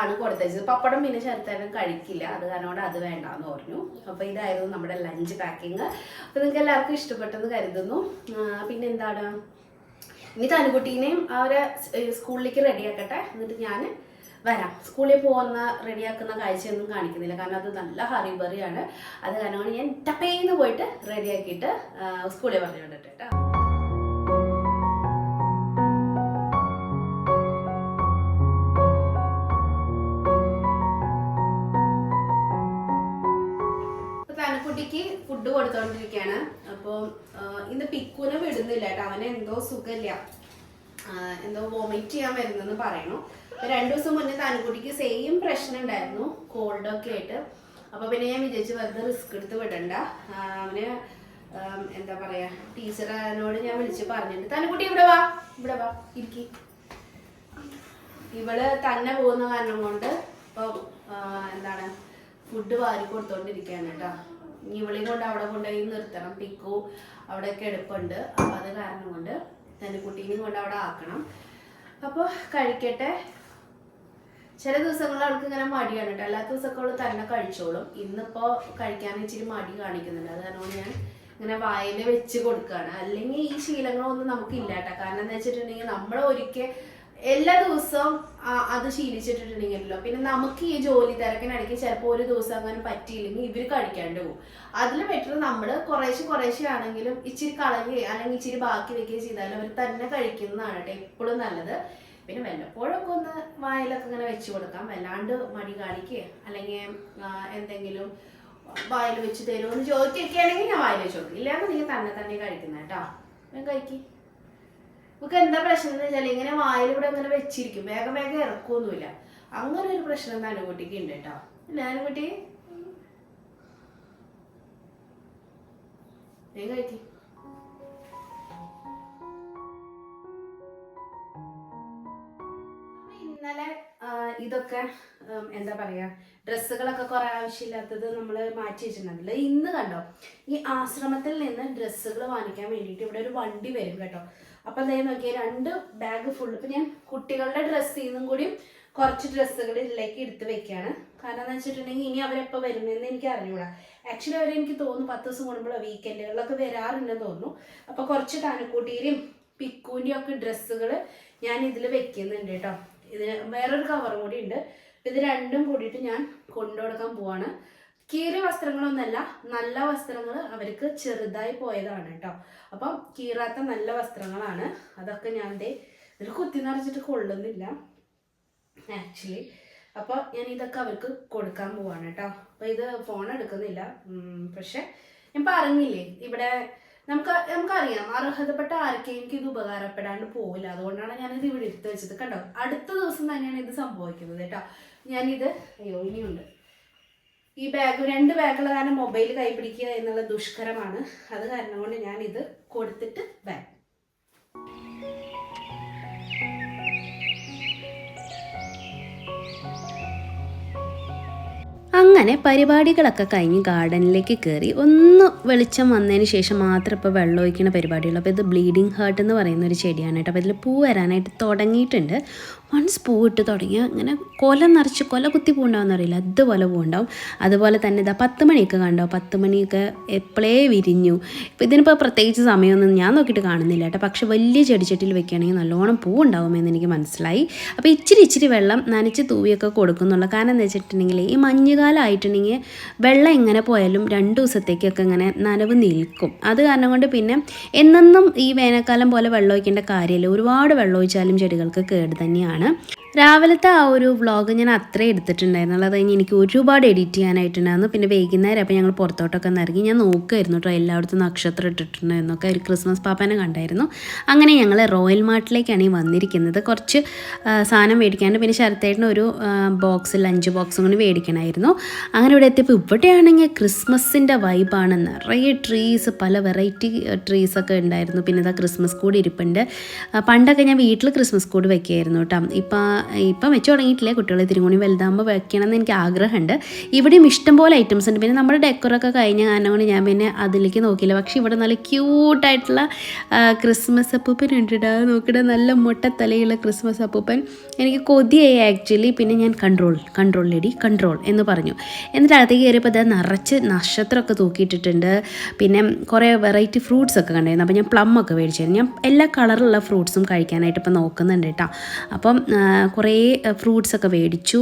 A: ആണ് കൊടുത്തയച്ചത്. പപ്പടം പിന്നെ ശരത്തരം കഴിക്കില്ല. അത് കാരണം കൊണ്ട് അത് വേണ്ടാന്ന് പറഞ്ഞു. അപ്പോൾ ഇതായിരുന്നു നമ്മുടെ ലഞ്ച് പാക്കിങ് അപ്പോൾ നിങ്ങൾക്ക് എല്ലാവർക്കും ഇഷ്ടപ്പെട്ടെന്ന് കരുതുന്നു. പിന്നെ എന്താണ്? ഇനി തനുകുട്ടീനെയും അവരെ സ്കൂളിലേക്ക് റെഡിയാക്കട്ടെ എന്നിട്ട് ഞാൻ വരാം. സ്കൂളിൽ പോകുന്ന റെഡിയാക്കുന്ന കാഴ്ചയൊന്നും കാണിക്കുന്നില്ല. കാരണം അത് നല്ല ഹറിബറിയാണ്. അത് കാരണം കൊണ്ട് ഞാൻ ടപ്പേന്ന് പോയിട്ട് റെഡിയാക്കിയിട്ട് സ്കൂളിൽ പറഞ്ഞു വിടട്ടെ കേട്ടോ കൊടുത്തോണ്ടിരിക്കുകയാണ് അപ്പോൾ ഇന്ന് പിക്കുനെ വിടുന്നില്ല കേട്ടോ. അവന് എന്തോ സുഖമില്ല എന്തോ വോമിറ്റ് ചെയ്യാൻ വരുന്നെന്ന് പറയണു. അപ്പൊ രണ്ടു ദിവസം മുന്നേ താനുകുട്ടിക്ക് സെയിം പ്രശ്നം ഉണ്ടായിരുന്നു. കോൾഡ് ഒക്കെ ആയിട്ട്. അപ്പൊ പിന്നെ ഞാൻ വിചാരിച്ചു വെറുതെ റിസ്ക് എടുത്ത് വിടണ്ട. അവന് എന്താ പറയാ ടീച്ചറിനോട് ഞാൻ വിളിച്ച് പറഞ്ഞിട്ടുണ്ട്. തനുകുട്ടി ഇവിടെ വാ. ഇവിടെ വാ. ഇരിക്കി. ഇവൾ തന്നെ പോകുന്ന കാരണം കൊണ്ട് ഇപ്പൊ എന്താണ് ഫുഡ് വാരി കൊടുത്തോണ്ടിരിക്കുകയാണ് കേട്ടോ. ഇവളെയും കൊണ്ട് അവിടെ കൊണ്ടുപോയി നിർത്തണം. പിക്കു അവിടെ കിടപ്പുണ്ട് അപ്പോൾ അത് കാരണം കൊണ്ട് തന്നെ കുട്ടീനെയും കൊണ്ട് അവിടെ ആക്കണം. അപ്പോൾ കഴിക്കട്ടെ. ചില ദിവസങ്ങളിൽ അവൾക്ക് ഇങ്ങനെ മടിയാണ് കേട്ടോ. എല്ലാ ദിവസമൊക്കെ അവൾ തന്നെ കഴിച്ചോളും. ഇന്നിപ്പോ കഴിക്കാൻ ഇച്ചിരി മടി കാണിക്കുന്നുണ്ട്. അത് കാരണം ഞാൻ ഇങ്ങനെ വായിൽ വെച്ച് കൊടുക്കുകയാണ്. അല്ലെങ്കിൽ ഈ ശീലങ്ങളൊന്നും നമുക്കില്ല കേട്ടോ. കാരണം എന്താ വെച്ചിട്ടുണ്ടെങ്കിൽ നമ്മൾ ഒരിക്കൽ എല്ലാ ദിവസവും അത് ശീലിച്ചിട്ടുണ്ടെങ്കിലല്ലോ പിന്നെ നമുക്ക് ഈ ജോലി തിരക്കിനിടയ്ക്ക് ചിലപ്പോൾ ഒരു ദിവസം അങ്ങനെ പറ്റിയില്ലെങ്കിൽ ഇവർ കഴിക്കാണ്ട് പോകും. അതിൽ ബെറ്റർ നമ്മൾ കുറേശ്ശെ കുറേശ്ശെ ആണെങ്കിലും ഇച്ചിരി കളയുകയോ അല്ലെങ്കിൽ ഇച്ചിരി ബാക്കി വെക്കുകയോ ചെയ്താൽ അവർ തന്നെ കഴിക്കുന്നതാണ് കേട്ടോ എപ്പോഴും നല്ലത്. പിന്നെ വല്ലപ്പോഴൊക്കെ ഒന്ന് വായിലൊക്കെ ഇങ്ങനെ വെച്ച് കൊടുക്കാം. വല്ലാണ്ട് മടി കാണിക്കുക അല്ലെങ്കിൽ എന്തെങ്കിലും വായിൽ വെച്ച് തരുമോ എന്ന് ചോദിക്കുകയൊക്കെ ആണെങ്കിൽ ഞാൻ വായിൽ വെച്ച് കൊടുക്കും. ഇല്ലാതെ നിങ്ങൾ തന്നെ തന്നെ കഴിക്കുന്ന കേട്ടോ. ഞാൻ കഴിക്കും. നമുക്ക് എന്താ പ്രശ്നം എന്ന് വെച്ചാൽ ഇങ്ങനെ വായിലൂടെ അങ്ങനെ വെച്ചിരിക്കും. വേഗം വേഗം ഇറക്കൊന്നുമില്ല. അങ്ങനെ ഒരു പ്രശ്നം നാനുകുട്ടിക്ക് ഉണ്ട് കേട്ടോ നാനുകുട്ടി കഴിക്കും. ഇന്നലെ ഇതൊക്കെ എന്താ പറയാ ഡ്രസ്സുകളൊക്കെ കുറെ ആവശ്യമില്ലാത്തത് നമ്മൾ മാറ്റി വെച്ചിട്ടുണ്ടല്ലോ ഇന്ന് കണ്ടോ ഈ ആശ്രമത്തിൽ നിന്ന് ഡ്രസ്സുകൾ വാങ്ങിക്കാൻ വേണ്ടിയിട്ട് ഇവിടെ ഒരു വണ്ടി വരും കേട്ടോ. അപ്പൊ അതേ നോക്കിയ രണ്ട് ബാഗ് ഫുൾ ഇപ്പൊ ഞാൻ കുട്ടികളുടെ ഡ്രസ്സിൽ നിന്നും കൂടിയും കുറച്ച് ഡ്രസ്സുകൾ ഇതിലേക്ക് എടുത്ത് വെക്കുകയാണ് കാരണം എന്ന് വെച്ചിട്ടുണ്ടെങ്കിൽ ഇനി അവരെപ്പോൾ വരുമെന്ന് എനിക്ക് അറിഞ്ഞൂടാ. ആക്ച്വലി അവരെ എനിക്ക് തോന്നുന്നു പത്ത് ദിവസം കൂടുമ്പോൾ വീക്കെൻഡുകളിലൊക്കെ വരാറുണ്ടെന്ന് തോന്നുന്നു. അപ്പൊ കുറച്ച് താനക്കൂട്ടിയിലും പിക്കൂന്റെയും ഒക്കെ ഡ്രസ്സുകൾ ഞാൻ ഇതിൽ വെക്കുന്നുണ്ട് കേട്ടോ. ഇതിന് വേറൊരു കവറും കൂടി ഉണ്ട്. ഇത് രണ്ടും കൂടിയിട്ട് ഞാൻ കൊണ്ടുകൊടുക്കാൻ പോവാണ്. കീറിയ വസ്ത്രങ്ങളൊന്നല്ല നല്ല വസ്ത്രങ്ങൾ അവർക്ക് ചെറുതായി പോയതാണ് കേട്ടോ അപ്പം കീറാത്ത നല്ല വസ്ത്രങ്ങളാണ്. അതൊക്കെ ഞാൻ ദേ ഇതിൽ കുത്തി നിറച്ചിട്ട് കൊള്ളുന്നില്ല ആക്ച്വലി അപ്പോൾ ഞാൻ ഇതൊക്കെ അവർക്ക് കൊടുക്കാൻ പോവാണ് കേട്ടോ അപ്പോൾ ഇത് ഫോൺ എടുക്കുന്നില്ല പക്ഷെ ഞാൻ പറഞ്ഞില്ലേ ഇവിടെ നമുക്ക് നമുക്കറിയാം അർഹതപ്പെട്ട ആർക്കെങ്കിലും ഇത് ഉപകാരപ്പെടാണ്ട് പോവില്ല. അതുകൊണ്ടാണ് ഞാനിത് ഇവിടെ എടുത്ത് വെച്ചത്. കണ്ടോ? അടുത്ത ദിവസം തന്നെയാണ് ഇത് സംഭവിക്കുന്നത് കേട്ടോ ഞാനിത് അയ്യോ ഇനിയുണ്ട്. ഈ ബാഗ് രണ്ട് ബാഗുള്ള കാരണം മൊബൈൽ കൈപിടിക്കുക എന്നുള്ള ദുഷ്കരമാണ്. അത് കാരണം കൊണ്ട് ഞാൻ ഇത് കൊടുത്തിട്ട് ബാഗ് അങ്ങനെ പരിപാടികളൊക്കെ കഴിഞ്ഞ് ഗാർഡനിലേക്ക് കയറി ഒന്ന് വെളിച്ചം വന്നതിന് ശേഷം മാത്രം ഇപ്പോൾ വെള്ളം ഒഴിക്കുന്ന പരിപാടിയുള്ളൂ. അപ്പോൾ ഇത് ബ്ലീഡിങ് ഹേർട്ട് എന്ന് പറയുന്ന ഒരു ചെടിയാണ് കേട്ടോ. അപ്പോൾ ഇതിൽ പൂ വരാനായിട്ട് തുടങ്ങിയിട്ടുണ്ട്. വൺസ് പൂ ഇട്ട് തുടങ്ങിയ ഇങ്ങനെ കൊല നിറച്ച് കൊല കുത്തി പൂണ്ടാവും അറിയില്ല. അതുപോലെ പൂണ്ടാവും. അതുപോലെ തന്നെ ഇതാ പത്ത് മണിയൊക്കെ കണ്ടോ? പത്ത് മണിയൊക്കെ എപ്പോഴേ വിരിഞ്ഞു. ഇപ്പോൾ ഇതിനിപ്പോൾ പ്രത്യേകിച്ച് സമയമൊന്നും ഞാൻ നോക്കിയിട്ട് കാണുന്നില്ല കേട്ടോ. പക്ഷേ വലിയ ചെടിച്ചട്ടിയിൽ വെക്കുകയാണെങ്കിൽ നല്ലോണം പൂ ഉണ്ടാവുമെന്ന് എനിക്ക് മനസ്സിലായി. അപ്പോൾ ഇച്ചിരി ഇച്ചിരി വെള്ളം നനച്ച് തൂവിയൊക്കെ കൊടുക്കുന്നുള്ളൂ. കാരണം എന്താ വെച്ചിട്ടുണ്ടെങ്കിൽ ഈ മഞ്ഞുകാലം ആയിട്ടുണ്ടെങ്കിൽ വെള്ളം എങ്ങനെ പോയാലും രണ്ട് ദിവസത്തേക്കൊക്കെ ഇങ്ങനെ നനവ് നിൽക്കും. അത് കാരണം കൊണ്ട് പിന്നെ എന്നെന്നും ഈ വേനൽക്കാലം പോലെ വെള്ളം ഒഴിക്കേണ്ട കാര്യമില്ല. ഒരുപാട് വെള്ളം ഒഴിച്ചാലും ചെടികൾക്ക് കേട് തന്നെയാണ്. ആണ്. രാവിലത്തെ ആ ഒരു വ്ളോഗ് ഞാൻ അത്രേ എടുത്തിട്ടുണ്ടായിരുന്നുള്ളൂ. അത് കഴിഞ്ഞ് എനിക്ക് ഒരുപാട് എഡിറ്റ് ചെയ്യാനായിട്ടുണ്ടായിരുന്നു. പിന്നെ വൈകുന്നേരം അപ്പോൾ ഞങ്ങൾ പുറത്തോട്ടൊക്കെ ഒന്ന് ഇറങ്ങി ഞാൻ നോക്കുമായിരുന്നു കേട്ടോ. എല്ലായിടത്തും നക്ഷത്രം ഇട്ടിട്ടുണ്ടായിരുന്നൊക്കെ ഒരു ക്രിസ്മസ് പാപ്പനെ കണ്ടായിരുന്നു. അങ്ങനെ ഞങ്ങൾ റോയൽ മാർട്ടിലേക്കാണ് ഈ വന്നിരിക്കുന്നത്. കുറച്ച് സാധനം മേടിക്കാണ്ട് പിന്നെ ശരത്തേട്ടന് ഒരു ബോക്സ് ലഞ്ച് ബോക്സും കൂടി മേടിക്കണമായിരുന്നു. അങ്ങനെ ഇവിടെ എത്തിയപ്പോൾ ഇവിടെയാണെങ്കിൽ ക്രിസ്മസിന്റെ വൈബാണ്. നിറയെ ട്രീസ് പല വെറൈറ്റി ട്രീസൊക്കെ ഉണ്ടായിരുന്നു. പിന്നെ ഇതാ ക്രിസ്മസ് കൂടി ഇരിപ്പുണ്ട്. പണ്ടൊക്കെ ഞാൻ വീട്ടിൽ ക്രിസ്മസ് കൂടി വയ്ക്കുമായിരുന്നു കേട്ടോ. ഇപ്പം ഇപ്പം വെച്ച് തുടങ്ങിയിട്ടില്ല? കുട്ടികൾ കൂടി വലുതാകുമ്പോൾ വെക്കണമെന്ന് എനിക്ക് ആഗ്രഹമുണ്ട്. ഇവിടെയും ഇഷ്ടംപോലെ ഐറ്റംസ് ഉണ്ട്. പിന്നെ നമ്മുടെ ഡെക്കറൊക്കെ കഴിഞ്ഞ കാരണം കൊണ്ട് ഞാൻ പിന്നെ അതിലേക്ക് നോക്കിയില്ല. പക്ഷേ ഇവിടെ നല്ല ക്യൂട്ടായിട്ടുള്ള ക്രിസ്മസ് അപ്പൂപ്പൻ ഉണ്ട് നോക്കിയിട്ട് നല്ല മുട്ടത്തലയുള്ള ക്രിസ്മസ് അപ്പൂപ്പൻ. എനിക്ക് കൊതിയായി ആക്ച്വലി പിന്നെ ഞാൻ കൺട്രോൾ കൺട്രോൾ ലേഡി കൺട്രോൾ എന്ന് പറഞ്ഞു. എന്നിട്ട് അകത്തേക്ക് കയറിയപ്പോൾ അത് നിറച്ച് നക്ഷത്രമൊക്കെ തൂക്കിയിട്ടിട്ടുണ്ട്. പിന്നെ കുറേ വെറൈറ്റി ഫ്രൂട്ട്സ് ഒക്കെ കണ്ടായിരുന്നു. അപ്പോൾ ഞാൻ പ്ലം ഒക്കെ മേടിച്ചായിരുന്നു. ഞാൻ എല്ലാ കളറുള്ള ഫ്രൂട്ട്സും കഴിക്കാനായിട്ട് ഇപ്പോൾ നോക്കുന്നുണ്ട് കേട്ടോ. അപ്പം കുറേ ഫ്രൂട്ട്സ് ഒക്കെ മേടിച്ചു.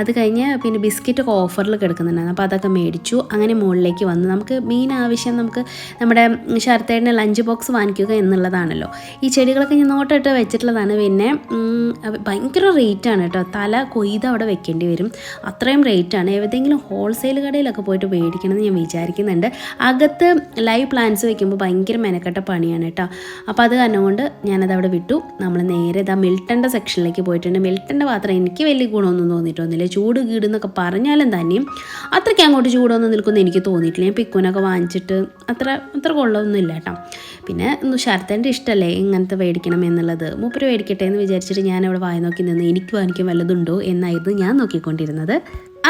A: അത് കഴിഞ്ഞ് പിന്നെ ബിസ്ക്കറ്റ് ഒക്കെ ഓഫറിൽ കിടക്കുന്നുണ്ടായിരുന്നു. അപ്പോൾ അതൊക്കെ മേടിച്ചു. അങ്ങനെ മുകളിലേക്ക് വന്നു. നമുക്ക് മെയിൻ ആവശ്യം നമുക്ക് നമ്മുടെ ശരത്തേടിന്റെ ലഞ്ച് ബോക്സ് വാങ്ങിക്കുക എന്നുള്ളതാണല്ലോ. ഈ ചെടികളൊക്കെ ഞാൻ നോട്ടിട്ട് വെച്ചിട്ടുള്ളതാണ്. പിന്നെ ഭയങ്കര റേറ്റാണ് കേട്ടോ. തല കൊയ്ത് അവിടെ വെക്കേണ്ടി വരും. അത്രയും റേറ്റാണ് ഏതെങ്കിലും ഹോൾസെയിൽ കടയിലൊക്കെ പോയിട്ട് മേടിക്കണമെന്ന് ഞാൻ വിചാരിക്കുന്നുണ്ട്. അകത്ത് ലൈവ് പ്ലാന്റ്സ് വെക്കുമ്പോൾ ഭയങ്കര മെനക്കെട്ട പണിയാണ് കേട്ടോ. അപ്പോൾ അത് കാരണം കൊണ്ട് ഞാനത് അവിടെ വിട്ടു. നമ്മൾ നേരെ ഇതാ മിൽട്ടന്റെ സെക്ഷനിലേക്ക് പോയിട്ടുണ്ട്. മെൽട്ടിന്റെ പാത്രം എനിക്ക് വലിയ ഗുണമൊന്നും തോന്നിയിട്ടൊന്നുമില്ല. ചൂട് കീടുന്നൊക്കെ പറഞ്ഞാലും തന്നെയും അത്രയ്ക്ക് അങ്ങോട്ട് ചൂടൊന്നും നിൽക്കുമെന്ന് എനിക്ക് തോന്നിയിട്ടില്ല. ഞാൻ പിക്കുനൊക്കെ വാങ്ങിച്ചിട്ട് അത്ര അത്ര കൊള്ളൊന്നുമില്ല കേട്ടോ. പിന്നെ ശരത്തേന്റെ ഇഷ്ടമല്ലേ? ഇങ്ങനത്തെ മേടിക്കണം എന്നുള്ളത്. മൂപ്പര് മേടിക്കട്ടെ എന്ന് വിചാരിച്ചിട്ട് ഞാൻ അവിടെ വായി നോക്കി നിന്ന് എനിക്ക് വാങ്ങിക്കാൻ വല്ലതുണ്ടോ എന്നായിരുന്നു ഞാൻ നോക്കിക്കൊണ്ടിരുന്നത്.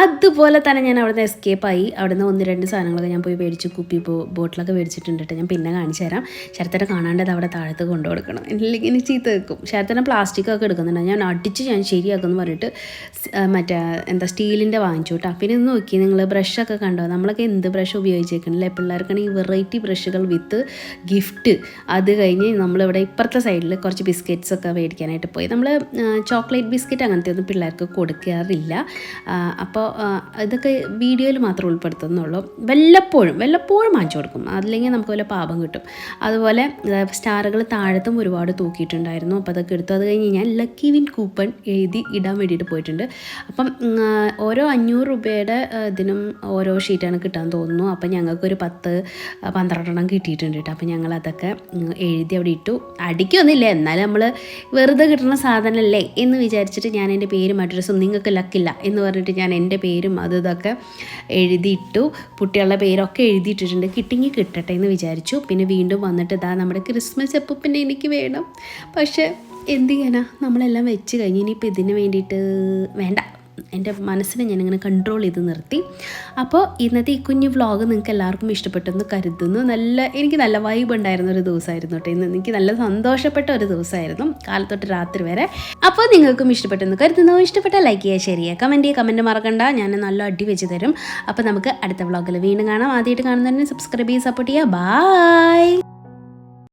A: അതുപോലെ തന്നെ ഞാൻ അവിടുന്ന് എസ്കേപ്പായി അവിടുന്ന് ഒന്ന് രണ്ട് സാധനങ്ങളൊക്കെ ഞാൻ പോയി മേടിച്ച്. കുപ്പി ബോട്ടിലൊക്കെ മേടിച്ചിട്ടുണ്ട് കേട്ടോ ഞാൻ പിന്നെ കാണിച്ചു തരാം. ശരത്തനെ കാണാണ്ടത് അവിടെ താഴത്ത് കൊണ്ടു കൊടുക്കണം ഇല്ലെങ്കിൽ ഇനി ചീത്ത വെക്കും. ശരത്തനെ പ്ലാസ്റ്റിക് ഒക്കെ എടുക്കുന്നുണ്ട്. ഞാൻ അടിച്ച് ഞാൻ ശരിയാക്കുമെന്ന് പറഞ്ഞിട്ട് മറ്റേ എന്താ സ്റ്റീലിന്റെ വാങ്ങിച്ചു കേട്ടോ പിന്നെ ഒന്ന് നോക്കി നിങ്ങൾ ബ്രഷൊക്കെ കണ്ടോ? നമ്മളൊക്കെ എന്ത് ബ്രഷ് ഉപയോഗിച്ചേക്കണല്ലേ? പിള്ളേർക്കാണെങ്കിൽ വെറൈറ്റി ബ്രഷുകൾ വിത്ത് ഗിഫ്റ്റ് അത് കഴിഞ്ഞ് നമ്മളിവിടെ ഇപ്പുറത്തെ സൈഡിൽ കുറച്ച് ബിസ്ക്കറ്റ്സ് ഒക്കെ മേടിക്കാനായിട്ട് പോയി. നമ്മൾ ചോക്ലേറ്റ് ബിസ്ക്കറ്റ് അങ്ങനത്തെ ഒന്നും പിള്ളേർക്ക് കൊടുക്കാറില്ല. അപ്പോൾ ഇതൊക്കെ വീഡിയോയിൽ മാത്രം ഉൾപ്പെടുത്തുന്നുള്ളൂ. വല്ലപ്പോഴും വല്ലപ്പോഴും വാങ്ങിച്ചു കൊടുക്കും. അല്ലെങ്കിൽ നമുക്ക് വല്ല പാപം കിട്ടും. അതുപോലെ സ്റ്റാറുകൾ താഴത്തും ഒരുപാട് തൂക്കിയിട്ടുണ്ടായിരുന്നു. അപ്പോൾ അതൊക്കെ എടുത്തു. അത് കഴിഞ്ഞ് ഞാൻ ലക്കി വിൻ കൂപ്പൺ എഴുതി ഇടാൻ വേണ്ടിയിട്ട് പോയിട്ടുണ്ട്. അപ്പം ഓരോ അഞ്ഞൂറ് രൂപയുടെ ഇതിനും ഓരോ ഷീറ്റാണ് കിട്ടാൻ തോന്നുന്നു. അപ്പം ഞങ്ങൾക്കൊരു പത്ത് പന്ത്രണ്ടെണ്ണം കിട്ടിയിട്ടുണ്ട് കേട്ടോ. അപ്പം ഞങ്ങൾ അതൊക്കെ എഴുതി അവിടെ ഇട്ടു. അടിക്കൊന്നുമില്ല. എന്നാലും നമ്മൾ വെറുതെ കിട്ടുന്ന സാധനമല്ലേ എന്ന് വിചാരിച്ചിട്ട് ഞാൻ എന്റെ പേരും അഡ്രസ്സും നിങ്ങൾക്ക് ലക്കില്ല എന്ന് പറഞ്ഞിട്ട് ഞാൻ എന്റെ പേരും അത് ഇതൊക്കെ എഴുതിയിട്ടു. കുട്ടികളുടെ പേരൊക്കെ എഴുതിയിട്ടിട്ടുണ്ട്. കിട്ടിങ്ങി കിട്ടട്ടെ എന്ന് വിചാരിച്ചു. പിന്നെ വീണ്ടും വന്നിട്ട് ഇതാ നമ്മുടെ ക്രിസ്മസ് അപ്പൂപ്പനെ എനിക്ക് വേണം. പക്ഷേ എന്ത് ചെയ്യാനാ? നമ്മളെല്ലാം വെച്ച് കഴിഞ്ഞ് ഇനിയിപ്പോൾ ഇതിന് വേണ്ടിയിട്ട് വേണ്ട. എന്റെ മനസ്സിനെ ഞാനിങ്ങനെ കൺട്രോൾ ചെയ്ത് നിർത്തി. അപ്പോൾ ഇന്നത്തെ ഈ കുഞ്ഞു വ്ളോഗ് നിങ്ങൾക്ക് എല്ലാവർക്കും ഇഷ്ടപ്പെട്ടെന്ന് കരുതുന്നു. നല്ല എനിക്ക് നല്ല വൈബ് ഉണ്ടായിരുന്ന ഒരു ദിവസമായിരുന്നു കേട്ടോ ഇന്ന്. എനിക്ക് നല്ല സന്തോഷപ്പെട്ട ഒരു ദിവസമായിരുന്നു കാലത്തൊട്ട് രാത്രി വരെ. അപ്പോൾ നിങ്ങൾക്കും ഇഷ്ടപ്പെട്ടെന്ന് കരുതുന്നു. ഇഷ്ടപ്പെട്ട ലൈക്ക് ചെയ്യുക ഷെയർ ചെയ്യുക കമന്റ് ചെയ്യുക കമന്റ് മറക്കണ്ട. ഞാൻ നല്ല അടി വെച്ച് തരും. അപ്പോൾ നമുക്ക് അടുത്ത വ്ളോഗിൽ വീണ്ടും കാണാം. ആദ്യമായിട്ട് കാണുന്നതിന് സബ്സ്ക്രൈബ് ചെയ്ത് സപ്പോർട്ട് ചെയ്യുക. ബായ്